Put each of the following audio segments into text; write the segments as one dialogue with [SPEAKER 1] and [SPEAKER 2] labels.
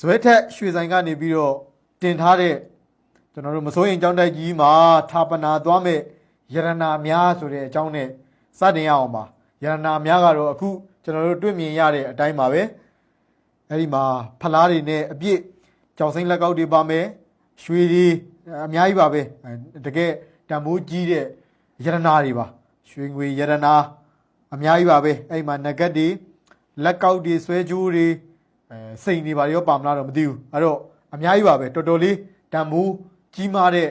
[SPEAKER 1] ဇွဲထက်ရွှေဆိုင်ကနေပြီးတော့တင်ထားတဲ့ကျွန်တော်တို့မစိုးရင်ကြောင်းတိုက်ကြီးမှာထာပနာသွားမဲ့ယရနာများဆိုတဲ့အကြောင်းနဲ့စတင်ရအောင်ပါယရနာများကတော့အခုကျွန်တော်တို့တွေ့မြင်ရတဲ့အတိုင်းပါပဲအဲ့ဒီမှာဖလားတွေနဲ့အပြည့်ကြောင်စိမ့်လက်ကောက်တွေပါမယ်ရွှေတွေအများကြီးပါပဲအဲတကယ်တန်ဖိုးကြီးတဲ့ယရနာတွေပါရွှေငွေယရနာအများကြီးပါပဲအဲ့ဒီမှာနဂတ်တွေလက်ကောက်တွေဆွဲကြိုးတွေ အဲစိန်နေပါရောပါမလားတော့မသိဘူးအဲ့တော့အများကြီးပါပဲတော်တော်လေးတန်မိုးကြီးမားတဲ့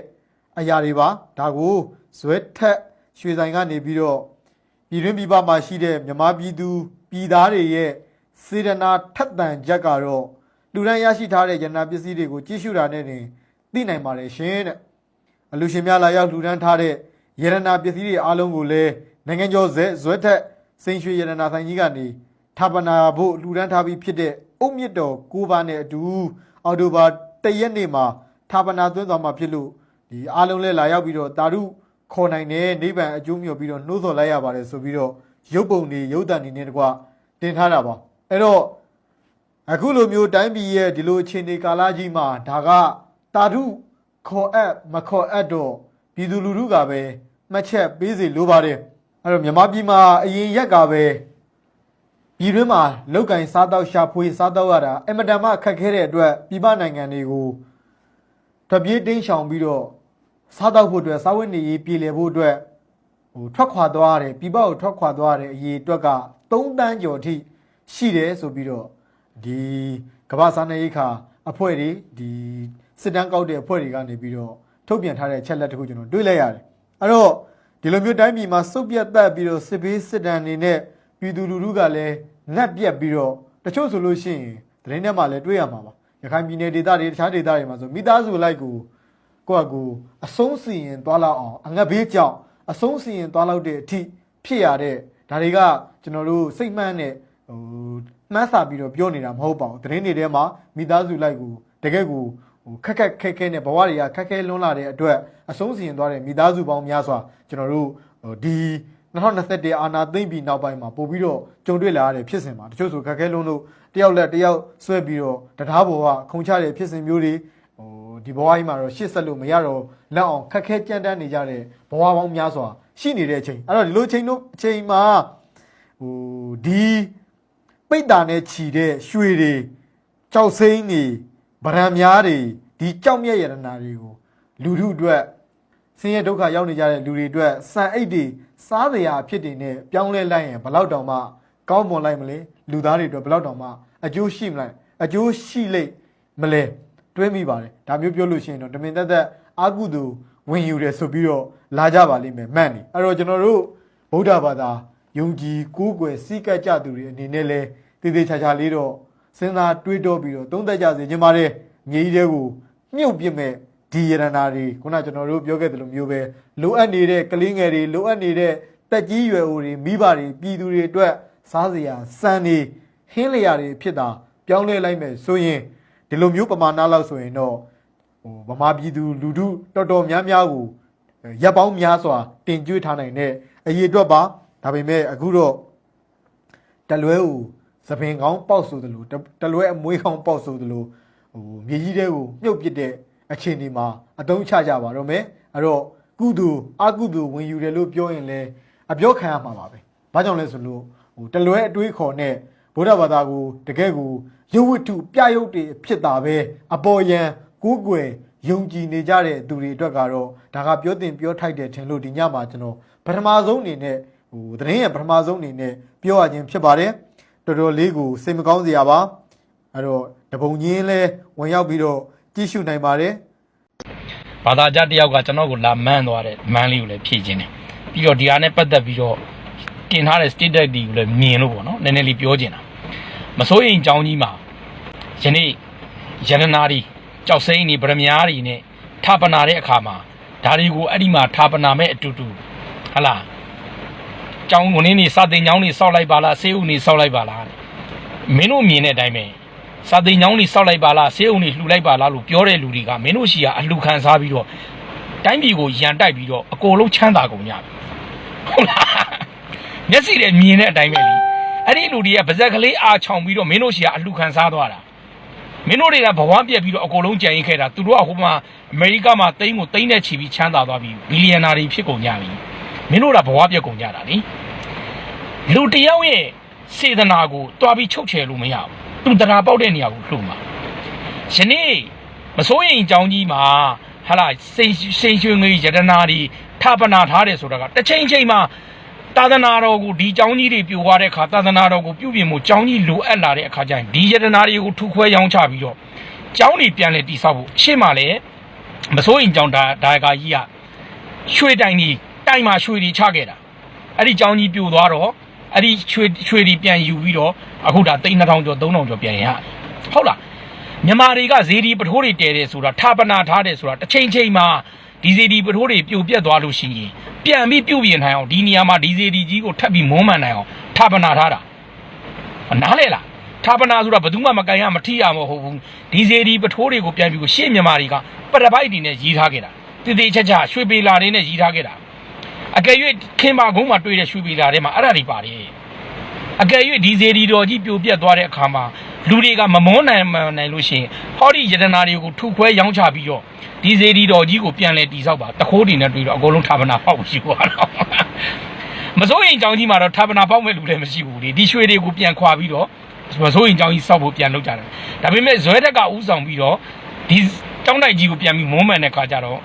[SPEAKER 1] အရာတွေပါဒါကိုဇွဲထက်ရွှေဆိုင်ကနေပြီးတော့ပြည်တွင်းပြည်ပမှာရှိတဲ့မြမပြည်သူပြည်သားတွေရဲ့စေတနာထက်သန်ချက်ကတော့လူတိုင်းရရှိထားတဲ့ရတနာပစ္စည်းတွေကိုကြည့်ရှုတာနဲ့တင်သိနိုင်ပါတယ်ရှင်တဲ့အလူရှင်များလာရောက်လူဒန်းထားတဲ့ရတနာပစ္စည်းတွေအားလုံးကိုလည်းနိုင်ငံကျော်ဇဲဇွဲထက်စိန်ရွှေရတနာဆိုင်ကြီးကနေဌာပနာဖို့လူဒန်းထားပြီးဖြစ်တဲ့ အုတ်မြစ်တော်ကိုးပါးနဲ့အတူအော်တိုဘာတရက်နေ့မှာဌာပနာသွင်းသွားမှာဖြစ်လို့ဒီအားလုံးလဲလာရောက်ပြီးတော့တာရုခေါ်နိုင်တဲ့နိဗ္ဗာန်အကျိုးမြတ်ပြီးတော့နှိုးဆော်လိုက်ရပါတယ်ဆိုပြီးတော့ရုပ်ပုံတွေရုပ်တံတွေနဲ့တကွတင်ထားတာပါအဲ့တော့အခုလိုမျိုးတိုင်းပြည်ရဲ့ဒီလိုအခြေအနေကာလကြီးမှာဒါကတာရုခေါ်အပ်မခေါ်အပ်တော့ပြည်သူလူထုကပဲမှတ်ချက်ပေးစီလိုပါတယ်အဲ့တော့မြန်မာပြည်မှာအရင်ရက်ကပဲ ပြည်တွင်းမှာလောက်ကင်စားတောက်ရှာဖွေစားတောက်ရတာအင်မတန်မှခက်ခဲတဲ့အတွက်ပြည်ပနိုင်ငံတွေကိုတပြေးတင်းရှောင်ပြီးတော့စားတောက်ဖို့အတွက်စားဝတ်နေရေးပြည်လည်ဖို့အတွက်ဟိုထွက်ခွာသွားရတယ်ပြည်ပကိုထွက်ခွာသွားရတဲ့အရေးအတွက်က3တန်းကျော်အထိရှိတယ်ဆိုပြီးတော့ဒီကမ္ဘာစားနေရိတ်ခါအဖွဲ့တွေဒီစစ်တမ်းကောက်တဲ့အဖွဲ့တွေကနေပြီးတော့ထုတ်ပြန်ထားတဲ့ချက်လက်တစ်ခုကျွန်တော်တွေ့လိုက်ရတယ်အဲ့တော့ဒီလိုမျိုးတိုင်းပြည်မှာစုပ်ပြတ်သက်ပြီးတော့စစ်ဘေးစစ်တမ်းတွေနဲ့ ပြည်သူလူထုကလည်းငတ်ပြက်ပြီးတော့တချို့ဆိုလို့ရှိရင်သတင်းထဲမှာလည်းတွေ့ရမှာပါရခိုင်ပြည်နယ်ဒေသတွေတခြားဒေသတွေမှာဆိုမိသားစုလိုက်ကိုကိုယ့်အကူအဆုံးစီရင်သွားလောက်အောင်အငတ်ဘေးကြောင့်အဆုံးစီရင်သွားလောက်တဲ့အထိဖြစ်ရတဲ့ဒါတွေကကျွန်တော်တို့စိတ်မှန်းနဲ့ဟိုမှန်းစာပြီးတော့ပြောနေတာမဟုတ်ပါဘူးသတင်းတွေထဲမှာမိသားစုလိုက်ကိုတကယ်ကိုဟိုခက်ခက်ခဲခဲနဲ့ဘဝတွေကခက်ခဲလွန်းလာတဲ့အတွက်အဆုံးစီရင်သွားတဲ့မိသားစုပေါင်းများစွာကျွန်တော်တို့ဟိုဒီ 2021အာနာသိမ့်ပြီးနောက်ပိုင်းမှာပို့ပြီးတော့ကြုံတွေ့လာရတဲ့ဖြစ်စဉ်မှာတချို့ဆိုခက်ခဲလုံးလို့တယောက်လက်တယောက်ဆွဲပြီးတော့တရားဘောကခုံချတဲ့ဖြစ်စဉ်မျိုးတွေဟိုဒီဘဝကြီးမှာတော့ရှစ်ဆက်လို့မရတော့လက်အောင်ခက်ခဲကြမ်းတမ်းနေကြတဲ့ဘဝပေါင်းများစွာရှိနေတဲ့အချိန်အဲ့တော့ဒီလိုချိန်တို့အချိန်မှာဟိုဒီပိတ်တာနဲ့ခြီတဲ့ရွှေတွေကြောက်စိမ့်တွေဗရံများတွေဒီကြောက်မြက်ရတနာတွေကိုလူထုအတွက် ဆင်းရဲဒုက္ခရောက်နေကြတဲ့လူတွေအတွက်စံအိတ်တွေစားစရာအဖြစ်တွေနဲ့ပြောင်းလဲလိုက်ရင်ဘယ်လောက်တောင်မှကောင်းမွန်လိုက်မလဲလူသားတွေအတွက်ဘယ်လောက်တောင်မှအကျိုးရှိမလဲအကျိုးရှိလိမ့်မလဲတွေးမိပါတယ်ဒါမျိုးပြောလို့ရှိရင်တော့တမင်သက်သက်အာကုသူဝင်ယူတယ်ဆိုပြီးတော့လာကြပါလိမ့်မယ်မှန်တယ်အဲ့တော့ကျွန်တော်တို့ဗုဒ္ဓဘာသာယုံကြည်ကိုးကွယ်စိတ်ကပ်ကြသူတွေအနေနဲ့လဲတည်တည်ချာချာလေးတော့စဉ်းစားတွေးတောပြီးတော့သုံးသက်ကြစေချင်ပါတယ်မြေကြီးတွေကိုမြုပ်ပြစ်မဲ့ ဒီရတနာတွေခုနကျွန်တော်တို့ပြောခဲ့သလိုမျိုးပဲလိုအပ်နေတဲ့ကလေးငယ်တွေလိုအပ်နေတဲ့တက်ကြီးရွယ်အိုတွေမိဘတွေပြည်သူတွေအတွက်စားစရာစံတွေဟင်းလျာတွေဖြစ်တာပြောင်းလဲလိုက်မယ်ဆိုရင်ဒီလိုမျိုးပမာဏလောက်ဆိုရင်တော့ဟိုဗမာပြည်သူလူထုတော်တော်များများကိုရပ်ပေါင်းများစွာတင်ကြွေးထားနိုင်တဲ့အရေးအတွက်ပါဒါပေမဲ့အခုတော့တလွဲကိုသပင်ကောင်းပေါက်ဆိုသလိုတတလွဲအမွေးကောင်းပေါက်ဆိုသလိုဟိုမြေကြီးတဲကိုမြုပ်ပစ်တဲ့ အခြေအနေမှာအတုံးချကြပါတော့မယ်အဲ့တော့ကုသိုလ်အကုသိုလ်ဝင်ယူတယ်လို့ပြောရင်လည်းအပြောခံရမှာပါပဲဘာကြောင့်လဲဆိုလို့ဟိုတလွဲအတွေးခေါ်နဲ့ဗုဒ္ဓဘာသာကိုတကယ်ကိုရုပ်ဝတ္ထုပြရုပ်တွေဖြစ်တာပဲအပေါ်ယံကိုးကွယ်ယုံကြည်နေကြတဲ့သူတွေအတွက်ကတော့ဒါကပြောတင်ပြောထိုက်တယ်ထင်လို့ဒီညမှာကျွန်တော်ပထမဆုံးအနေနဲ့ဟိုသတင်းရဲ့ပထမဆုံးအနေနဲ့ပြောရခြင်းဖြစ်ပါတယ်တော်တော်လေးကိုစိတ်မကောင်းစရာပါအဲ့တော့တပုံချင်းလဲဝင်ရောက်ပြီးတော့ကြည့်ရှုနိုင်ပါတယ်
[SPEAKER 2] ဘာသာကြတစ်ယောက်ကကျွန်တော်ကိုလာမန်းသွားတဲ့မန်းလေးကိုလည်းဖြည့်ခြင်းတယ်ပြီးတော့ဒီဟာနဲ့ပတ်သက်ပြီးတော့တင်ထားတဲ့ status တွေကိုလည်းမြင်လို့ပေါ့နော်နည်းနည်းလေးပြောချင်တာမစိုးရင်ကြောင်းကြီးမှာယနေ့ယန္တနာတွေကြောက်စိမ့်တွေဗရမ ्या တွေနဲ့ထာပနာတဲ့အခါမှာဒါတွေကိုအဲ့ဒီမှာထာပနာမဲ့အတူတူဟလာကြောင်းဝင်နေစတင်ကြောင်းနေစောက်လိုက်ပါလားဆေးဥနေစောက်လိုက်ပါလားမင်းတို့မြင်တဲ့အတိုင်းပဲ စာတင်ညောင်းနေစောက်လိုက်ပါလားဆေးုံနေလှူလိုက်ပါလားလို့ပြောတဲ့လူတွေကမင်းတို့ရှိကအလှူခံစားပြီးတော့တိုင်းပြည်ကိုရန်တိုက်ပြီးတော့အကုန်လုံးချမ်းသာကုန်ကြပြီဟုတ်လားမျက်စိနဲ့မြင်တဲ့အတိုင်းပဲလीအဲ့ဒီလူတွေကပါဇက်ကလေးအာချောင်ပြီးတော့မင်းတို့ရှိကအလှူခံစားသွားတာမင်းတို့တွေကဘဝပြက်ပြီးတော့အကုန်လုံးကြံရင်ခဲ့တာသူတို့ကဟိုမှာအမေရိကမှာတိန်းကိုတိန်းနဲ့ချီပြီးချမ်းသာသွားပြီးဘီလီယံနာတွေဖြစ်ကုန်ကြပြီမင်းတို့ကဘဝပြက်ကုန်ကြတာလေလူတစ်ယောက်ရဲ့စေတနာကိုတွားပြီးချုပ်ချယ်လို့မရဘူး သူတရားပေါက်တဲ့နေရာကိုလှုပ်မှာယနေ့မစိုးရင်အကြောင်းကြီးမှာဟာလာစိန်စိန်ရွှေငွေယတနာတွေထပ်ပနာထားတယ်ဆိုတာကတစ်ချိန်ချိန်မှာ သာသနာတော်ကိုဒီเจ้าကြီးတွေပြိုသွားတဲ့အခါသာသနာတော်ကိုပြုပြင်မှုเจ้าကြီးလိုအပ်လာတဲ့အခါကျရင်ဒီယတနာတွေကိုထုခွဲရောင်းချပြီးတော့เจ้าတွေပြန်လဲတိဆောက်ဖို့ရှေ့မှာလည်းမစိုးရင်เจ้าဒါဒါကာကြီးကရွှေတိုင်ကြီးတိုင်မှာရွှေတွေချခဲ့တာအဲ့ဒီเจ้าကြီးပြိုသွားတော့ အဲ့ဒီရွှေရွှေတွေပြန်ယူပြီးတော့အခုဒါသိန်း2000ကျော်3000ကျော်ပြန်ရတယ်ဟုတ်လားမြန်မာတွေကဇေဒီပထိုးတွေတဲတယ်ဆိုတာဌာပနာထားတယ်ဆိုတာတစ်ချိန်ချိန်မှာဒီဇေဒီပထိုးတွေပြိုပြက်သွားလို့ရှိရင်ပြန်ပြီးပြုတ်ပြင်နိုင်အောင်ဒီနေရာမှာဒီဇေဒီကြီးကိုထပ်ပြီးမုန်းမှန်နိုင်အောင်ဌာပနာထားတာနားလဲလားဌာပနာဆိုတာဘယ်သူမှမကန်ရမထိရမဟုတ်ဘူးဒီဇေဒီပထိုးတွေကိုပြန်ပြီးကိုရှေ့မြန်မာတွေကပရပိုက်တွေနဲ့ရီးထားခဲ့တာတည်တည်ချာချာရွှေပေလာတွေနဲ့ရီးထားခဲ့တာ အကယ်၍ခင်မာကုန်းမှာတွေ့တဲ့ရွှေပေလာတွေမှာအဲ့ဒါတွေပါတယ်အကယ်၍ဒီဇေဒီတော်ကြီးပြိုပြက်သွားတဲ့အခါမှာလူတွေကမမွန်းနိုင်မနိုင်လို့ရှိရင်ဟောဒီယတနာတွေကိုထုခွဲရောင်းချပြီးတော့ဒီဇေဒီတော်ကြီးကိုပြန်လဲတိဆောက်ပါတခိုးတွေနဲ့တွေ့တော့အကုန်လုံးဌာပနာပေါက်ရှိသွားတော့မစိုးရင်ကြောင်းကြီးမှာတော့ဌာပနာပေါက်မဲ့လူလည်းမရှိဘူးလေဒီရွှေတွေကိုပြန်ခွာပြီးတော့မစိုးရင်ကြောင်းကြီးစောက်ဖို့ပြန်လုပ်ကြတယ်ဒါပေမဲ့ဇွဲတက်ကဥဆောင်ပြီးတော့ဒီတောင်းတိုက်ကြီးကိုပြန်ပြီးမွန်းမှန်တဲ့ခါကျတော့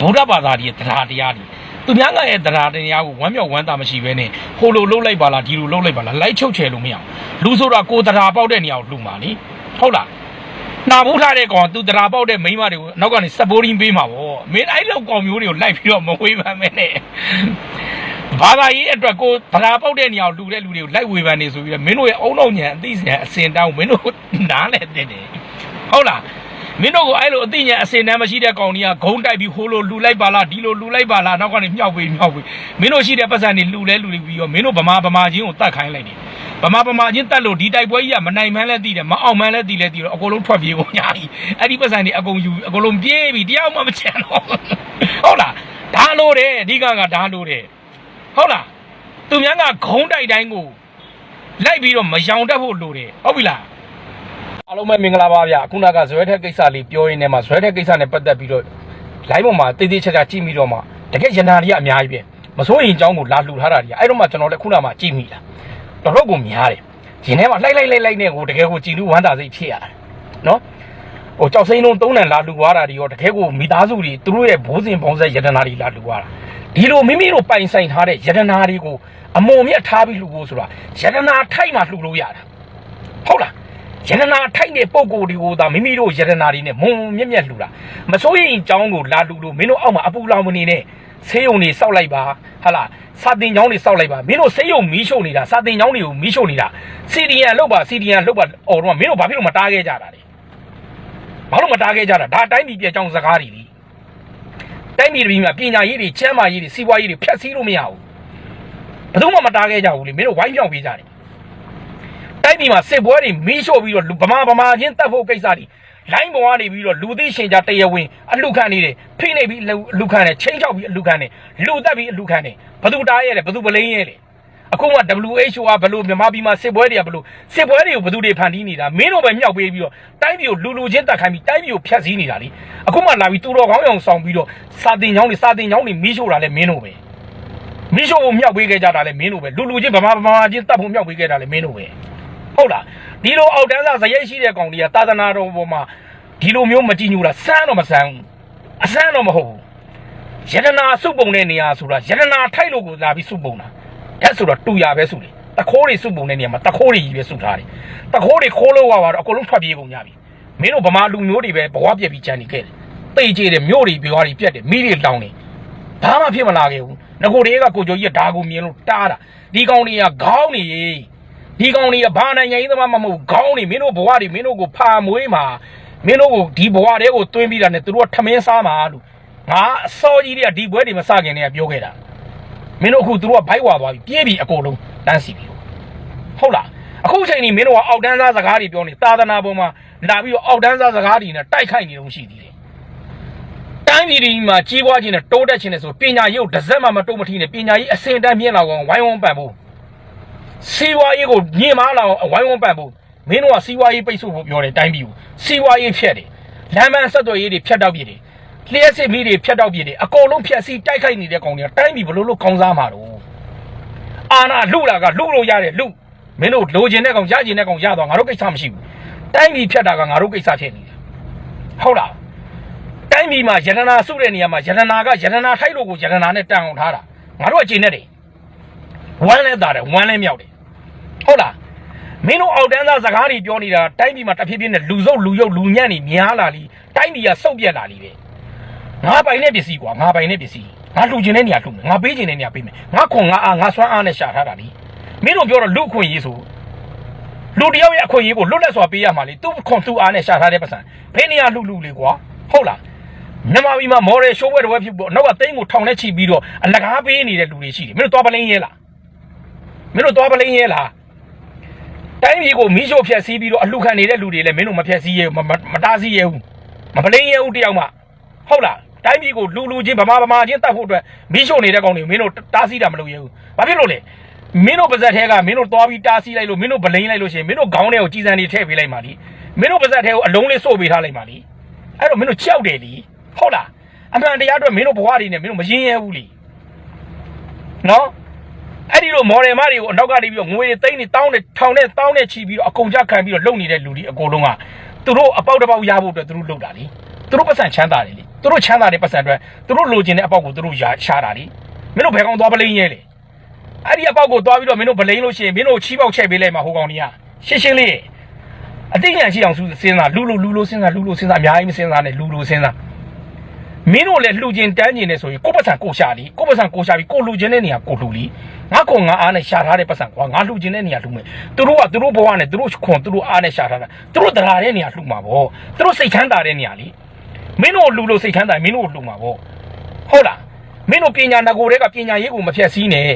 [SPEAKER 2] ဗုဒ္ဓဘာသာကြီးရဲ့တရားတရားတွေ သူများကရဲ့တရားတရားကိုဝမ်းမြောက်ဝမ်းသာမရှိဘဲနဲ့ဟိုလိုလှုပ်လိုက်ပါလားဒီလိုလှုပ်လိုက်ပါလားလိုက်ချုပ်ချယ်လို့မရအောင်လူဆိုတာကိုယ်တရားပေါက်တဲ့နေရာကိုလှုပ်မှာလေဟုတ်လားနာဘူးထားတဲ့ကောင်သူတရားပေါက်တဲ့မိန်းမတွေကိုနောက်ကနေစပိုးရင်းပေးမှာဗောမင်းအဲ့လောက်ကောင်မျိုးတွေကိုလိုက်ပြီးတော့မဝေးပါနဲ့နဲ့ဘာသာရေးအတွက်ကိုတရားပေါက်တဲ့နေရာကိုလှူတဲ့လူတွေကိုလိုက်ဝေဖန်နေဆိုပြီးတော့မင်းတို့ရဲ့အုံနောက်ညံအသိဉာဏ်အစင်တောင်းမင်းတို့နားလဲတဲ့တယ်ဟုတ်လား မင်းတို့ကိုအဲ့လိုအသိဉာဏ်အစင်တန်းမရှိတဲ့ကောင်ကြီးကဂုံးတိုက်ပြီးဟိုလိုလှူလိုက်ပါလားဒီလိုလှူလိုက်ပါလားနောက်ကနေမြောက်ပေးမြောက်ပေးမင်းတို့ရှိတဲ့ပတ်စံတွေလှူလဲလှူပြီးတော့မင်းတို့ဗမာဗမာချင်းကိုတတ်ခိုင်းလိုက်တယ်ဗမာဗမာချင်းတတ်လို့ဒီတိုက်ပွဲကြီးကမနိုင်မှန်းလဲသိတယ်မအောင်မှန်းလဲသိလဲသိတော့အကုန်လုံးထွက်ပြေးကုန်ညာပြီအဲ့ဒီပတ်စံတွေအကုန်ယူအကုန်လုံးပြေးပြီတရားမှမချန်တော့ဟုတ်လားဒါလို့တယ်အဓိကကဒါလို့တယ်ဟုတ်လားသူများကဂုံးတိုက်တိုင်းကိုလိုက်ပြီးတော့မယောင်တတ်ဖို့လိုတယ်ဟုတ်ပြီလား အားလုံးပဲမင်္ဂလာပါဗျခုနကဇွဲထက်ကိစ္စလေးပြောရင်းနဲ့မှဇွဲထက်ကိစ္စနဲ့ပတ်သက်ပြီးတော့ live ပေါ်မှာတေးသေးချာချာကြည့်ပြီးတော့မှတကယ်ရန်နာတွေကအများကြီးပဲမစိုးရင်အကြောင်းကိုလာလှူထားတာတွေအဲ့တော့မှကျွန်တော်လည်းခုနမှကြည့်မိတာတော်တော့ကိုများတယ်ရင်ထဲမှာလှိုက်လိုက်လိုက်လိုက်နဲ့ကိုတကယ်ကိုကြည်လူဝမ်းသာစိတ်ဖြစ်ရတယ်နော်ဟိုကြောက်စိမ့်လုံးသုံးနန်လာလှူသွားတာတွေရောတကယ်ကိုမိသားစုတွေသူတို့ရဲ့ဘိုးစဉ်ပေါင်းဆက်ရတနာတွေလာလှူသွားတာဒီလိုမိမိတို့ပိုင်ဆိုင်ထားတဲ့ရတနာတွေကိုအမုံမြတ်ထားပြီးလှူဖို့ဆိုတာရတနာထိုက်မှလှူလို့ရတာဟုတ်လား ယန္တနာထိုက်တဲ့ပုံကိုယ်တွေကိုသာမိမိတို့ယန္တနာတွေနဲ့မုံမြက်မြက်လှူတာမစိုးရင်အကြောင်းကိုလာလှူလို့မင်းတို့အောက်မှာအပူလောင်မနေနဲ့ဆေးရုံတွေစောက်လိုက်ပါဟာလားစာတင်ကျောင်းတွေစောက်လိုက်ပါမင်းတို့ဆေးရုံမီးရှို့နေတာစာတင်ကျောင်းတွေကိုမီးရှို့နေတာစီဒီယန်လောက်ပါစီဒီယန်လောက်ပါအော်တော့မင်းတို့ဘာဖြစ်လို့မတားခဲ့ကြတာလဲဘာလို့မတားခဲ့ကြတာဒါအတိုင်းပြည်ပြအကြောင်းစကားတွေလीတိုင်းပြည်ပြည်မှာပညာရေးတွေချမ်းသာရေးတွေစီးပွားရေးတွေဖျက်ဆီးလို့မရဘူးဘယ်သူမှမတားခဲ့ကြဘူးလေမင်းတို့ဝိုင်းပြောင်းပေးကြတယ် တိုက်ပြည်မှာစစ်ပွဲတွေမီးရှို့ပြီးတော့လူဗမာဗမာချင်းတက်ဖို့ကိစ္စတွေလိုင်းပေါ်ကနေပြီးတော့လူသိရှင်ကြတရားဝင်အလှခံနေတယ်ဖိနေပြီးအလှခံတယ်ချင်းချောက်ပြီးအလှခံတယ်လူတက်ပြီးအလှခံတယ်ဘသူတားရဲလဲဘသူပလိန်ရဲလဲအခုမှ WHO ကဘလို့မြန်မာပြည်မှာစစ်ပွဲတွေကဘလို့စစ်ပွဲတွေကိုဘသူတွေဖန်တီးနေတာမင်းတို့ပဲမြောက်ပေးပြီးတော့တိုင်းပြည်ကိုလူလူချင်းတက်ခိုင်းပြီးတိုင်းပြည်ကိုဖျက်ဆီးနေတာလေအခုမှလာပြီးတူတော်ကောင်းအောင်ဆောင်ပြီးတော့စာတင်ချောင်းတွေစာတင်ချောင်းတွေမီးရှို့တာလဲမင်းတို့ပဲမီးရှို့ဖို့မြောက်ပေးခဲ့ကြတာလဲမင်းတို့ပဲလူလူချင်းဗမာဗမာချင်းတက်ဖို့မြောက်ပေးခဲ့တာလဲမင်းတို့ပဲ ဟုတ်လားဒီလိုအောက်တန်းစားဇရိတ်ရှိတဲ့ကောင်တွေကသာသနာတော်ပေါ်မှာဒီလိုမျိုးမကြည်ညိုတာစမ်းတော့မစမ်းဘူးအစမ်းတော့မဟုတ်ဘူးယတနာစုပုံတဲ့နေရာဆိုတာယတနာထိုက်လို့ကိုလာပြီးစုပုံတာအဲ့ဆိုတော့တူရပဲစုတယ်တခိုးတွေစုပုံတဲ့နေရာမှာတခိုးတွေကြီးပဲစုထားတယ်တခိုးတွေခိုးလို့ရပါတော့အကုန်လုံးထွက်ပြေးကုန်ကြပြီမင်းတို့ဗမာလူမျိုးတွေပဲဘဝပြက်ပြီးကြံနေခဲ့တယ်တိတ်ကြည့်တယ်မြို့တွေပြောတွေပြက်တယ်မိတွေတောင်းနေဘာမှဖြစ်မလာခဲ့ဘူးငကိုတွေကကိုကြိုကြီးကဒါကိုမြင်လို့တားတာဒီကောင်တွေကခေါင်းနေ ဒီကောင်တွေကဘာနိုင်ငံရေးသမားမမဟုတ်ခေါင်းနေမင်းတို့ဘဝတွေမင်းတို့ကိုဖာမွေးမှာမင်းတို့ကိုဒီဘဝတွေကိုတွင်းပြီးတာနဲ့သူတို့ကထမင်းစားမှာလို့ငါအစောကြီးတွေကဒီဘွဲတွေမစခင်တည်းကပြောခဲ့တာမင်းတို့အခုသူတို့ကဘိုက်ဝါသွားပြီပြေးပြီအကုန်လုံးတန်းစီပြီဟုတ်လားအခုချိန်นี้မင်းတို့ကအောက်တန်းသားစကားတွေပြောနေသာသနာပေါ်မှာလာပြီးတော့အောက်တန်းသားစကားတွေနဲ့တိုက်ခိုက်နေလို့ရှိသေးတယ်တိုင်းပြည်ဒီမှာကြီးပွားခြင်းနဲ့တိုးတက်ခြင်းနဲ့ဆိုပညာရေးကိုတစ်စက်မှမတိုးမထီနဲ့ပညာရေးအစင်တန်းမြင့်လာအောင်ဝိုင်းဝန်းပံ့ဖို့ စီးပွားရေးကိုညင်မာလာအောင်အဝိုင်းဝန်းပံ့ဖို့မင်းတို့ကစီးပွားရေးပိတ်ဆို့ဖို့ပြောတယ်တိုင်းပြည်ကိုစီးပွားရေးဖြတ်တယ်လမ်းမဆက်သွယ်ရေးတွေဖြတ်တောက်ပြတယ်လျှက်စစ်မီးတွေဖြတ်တောက်ပြတယ်အကုန်လုံးဖြတ်စီးတိုက်ခိုက်နေတဲ့ကောင်တွေကတိုင်းပြည်ဘလို့လို့ကောင်းစားမှာတော့အာနာလူလာကလူလို့ရတယ်လူမင်းတို့လိုချင်တဲ့ကောင်ရချင်တဲ့ကောင်ရတော့ငါတို့ကိစ္စမရှိဘူးတိုင်းပြည်ဖြတ်တာကငါတို့ကိစ္စဖြစ်နေတယ်ဟုတ်လားတိုင်းပြည်မှာယတနာစုတဲ့နေရာမှာယတနာကယတနာထိုက်လို့ကိုယတနာနဲ့တန်အောင်ထားတာငါတို့ကကျင်နေတယ်ဝမ်းလဲတာတယ်ဝမ်းလဲမြောက်တယ် ဟုတ်လားမင်းတို့အောက်တန်းသားစကားတွေပြောနေတာတိုင်းပြည်မှာတဖြည်းဖြည်းနဲ့လူစုပ်လူယုတ်လူညံ့နေများလာလीတိုင်းပြည်ကစုပ်ပြက်လာလीပဲငါပိုင်တဲ့ပစ္စည်းကွာငါပိုင်တဲ့ပစ္စည်းငါလှူခြင်းတဲ့နေရာလှူမယ်ငါပေးခြင်းတဲ့နေရာပေးမယ်ငါခွန်ငါအားငါစွမ်းအားနဲ့ရှာထားတာလीမင်းတို့ပြောတော့လူအခွင့်ရေးဆိုလူတယောက်ရဲ့အခွင့်ရေးကိုလွတ်လပ်စွာပေးရမှာလေသူခွန်သူအားနဲ့ရှာထားတဲ့ပတ်စံဘယ်နေရာလှူလှူလေကွာဟုတ်လားမြန်မာပြည်မှာမော်ရယ်ရှိုးဘွဲတော်ဖြစ်ဖို့နောက်ကသိန်းကိုထောင်နဲ့ချီပြီးတော့အလကားပေးနေတဲ့လူတွေရှိတယ်မင်းတို့သွားပလင်းရဲလားမင်းတို့သွားပလင်းရဲလား တိုင်းပြည်ကိုမီးရှို့ဖျက်ဆီးပြီးတော့အလှခံနေတဲ့လူတွေလည်းမင်းတို့မဖျက်ဆီးရဲဘူးမမမတားဆီးရဲဘူးမပလင်းရဲဘူးတယောက်မှဟုတ်လားတိုင်းပြည်ကိုလူလူချင်းဗမာဗမာချင်းတတ်ဖို့အတွက်မီးရှို့နေတဲ့ကောင်တွေမင်းတို့တားဆီးတာမလုပ်ရဲဘူးဘာဖြစ်လို့လဲမင်းတို့ပါဇက်ထဲကမင်းတို့သွားပြီးတားဆီးလိုက်လို့မင်းတို့ဗလိန်လိုက်လို့ရှိရင်မင်းတို့ခေါင်းထဲကိုကြီးစံတွေထည့်ပေးလိုက်ပါလीမင်းတို့ပါဇက်ထဲကိုအလုံးလေးစို့ပေးထားလိုက်ပါလीအဲ့တော့မင်းတို့ကြောက်တယ်လीဟုတ်လားအမှန်တရားအတွက်မင်းတို့ဘဝတွေနဲ့မင်းတို့မရင်းရဲဘူးလीနော် အဲ့ဒီလိုမော်ဒယ်မတွေကိုအနောက်ကနေပြီးတော့ငွေတွေသိန်းတွေတောင်းတွေထောင်နဲ့တောင်းနဲ့ချီပြီးတော့အကုန်ကြခံပြီးတော့လုံနေတဲ့လူတွေအကုန်လုံးကသူတို့အပေါက်တစ်ပေါက်ရဖို့အတွက်သူတို့လုပ်တာလေသူတို့ပတ်စံချမ်းသာတယ်လေသူတို့ချမ်းသာတဲ့ပတ်စံအတွက်သူတို့လိုချင်တဲ့အပေါက်ကိုသူတို့ရရှာတာလေမင်းတို့ဘယ်ကောင်သွားပလိန်ရဲလေအဲ့ဒီအပေါက်ကိုသွားပြီးတော့မင်းတို့ပလိန်လို့ရှိရင်မင်းတို့ချီးပေါက်ချက်ပေးလိုက်မှာဟိုကောင်တွေကရှင်းရှင်းလေးအတိတ်ညာရှိအောင်စဉ်းစားလူလူလူလူစဉ်းစားလူလူစဉ်းစားအများကြီးမစဉ်းစားနဲ့လူလူစဉ်းစား မင်းတို့လည်းလှူခြင်းတန်းခြင်းနဲ့ဆိုရင်ကိုယ့်ပတ်စံကိုရှာလीကိုယ့်ပတ်စံကိုရှာပြီးကိုလှူခြင်းတဲ့နေရာကိုလှူလीငါကွန်ငါအားနဲ့ရှာထားတဲ့ပတ်စံကွာငါလှူခြင်းတဲ့နေရာလှူမယ်သူတို့ကသူတို့ဘဝနဲ့သူတို့ခွန်သူတို့အားနဲ့ရှာထားတာသူတို့တရားတဲ့နေရာလှူမှာပေါ့သူတို့စိတ်ချမ်းသာတဲ့နေရာလीမင်းတို့လှူလို့စိတ်ချမ်းသာမင်းတို့လှူမှာပေါ့ဟုတ်လားမင်းတို့ပညာငကိုတွေကပညာရေးကိုမဖြတ်စည်းနဲ့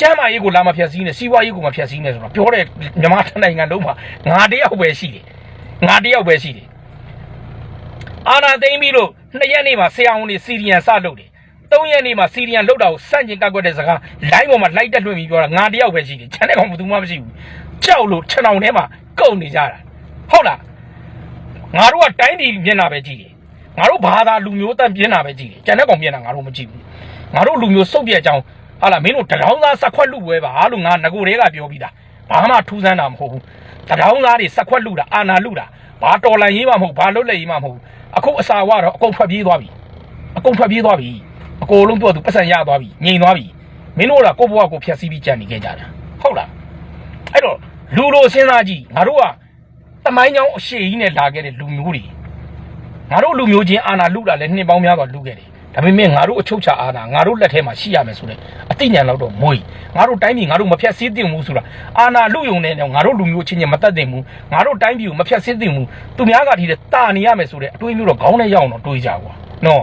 [SPEAKER 2] ကျမ်းမာရေးကိုလာမဖြတ်စည်းနဲ့စီးပွားရေးကိုမဖြတ်စည်းနဲ့ဆိုတော့ပြောတဲ့မြန်မာနိုင်ငံလုံးမှာငါတယောက်ပဲရှိတယ်ငါတယောက်ပဲရှိတယ်အာနာသိမ့်ပြီးလို့ နှစ်ရက်နေ့မှာဆရာဝန်တွေစီရီယန်စလုပ်တယ်။သုံးရက်နေ့မှာစီရီယန်လုတ်တာကိုစန့်ကျင်ကန့်ကွက်တဲ့စကားလိုင်းပေါ်မှာလိုက်တက်လွှင့်ပြီးပြောတာငါတယောက်ပဲရှိတယ်။ခြံတဲ့ကောင်ဘယ်သူမှမရှိဘူး။ကြောက်လို့ခြံအောင်ထဲမှာကုန်နေကြတာ။ဟုတ်လား။ငါတို့ကတိုင်းပြည်မျက်နှာပဲကြည့်တယ်။ငါတို့ဘာသာလူမျိုးတန်မျက်နှာပဲကြည့်တယ်။ခြံတဲ့ကောင်မျက်နှာငါတို့မကြည့်ဘူး။ငါတို့လူမျိုးစုပ်ပြက်ကြောင်းဟာလားမင်းတို့တရောင်းသားစက်ခွက်လူပွဲပါလို့ငါငကိုတွေကပြောပြီးသား။ဘာမှထူးဆန်းတာမဟုတ်ဘူး။တရောင်းသားတွေစက်ခွက်လူတာအာနာလူတာဘာတော်လန်ရေးမှမဟုတ်ဘာလွတ်လပ်ရေးမှမဟုတ် အခုအစာဝတော့အကုန်ထွက်ပြေးသွားပြီအကုန်ထွက်ပြေးသွားပြီအကုန်လုံးပြောသူပတ်စံရသွားပြီငြိမ်သွားပြီမင်းတို့ကကိုယ့်ဘဝကိုဖျက်ဆီးပြီးကြံနေခဲ့ကြတာဟုတ်လားအဲ့တော့လူလိုစဉ်းစားကြည့်ငါတို့ကတမိုင်းကြောင်အရှိကြီးနဲ့လာခဲ့တဲ့လူမျိုးတွေငါတို့လူမျိုးချင်းအာနာလူတာလည်းနှစ်ပေါင်းများစွာလူခဲ့တယ် ဒါပေမဲ့ငါတို့အချုပ်ချာအာနာငါတို့လက်ထဲမှာရှိရမယ်ဆိုတဲ့အသိဉာဏ်တော့တော့မွေးငါတို့တိုင်းပြည်ငါတို့မဖြတ်စည်းသင့်ဘူးဆိုတာအာနာလူယုံနဲ့ငါတို့လူမျိုးချင်းချင်းမတတ်သင့်ဘူးငါတို့တိုင်းပြည်ကိုမဖြတ်စည်းသင့်ဘူးသူများကဒီတဲ့တာနေရမယ်ဆိုတဲ့အတွေးမျိုးတော့ခေါင်းနဲ့ရောက်အောင်တော့တွေးကြကွာနော်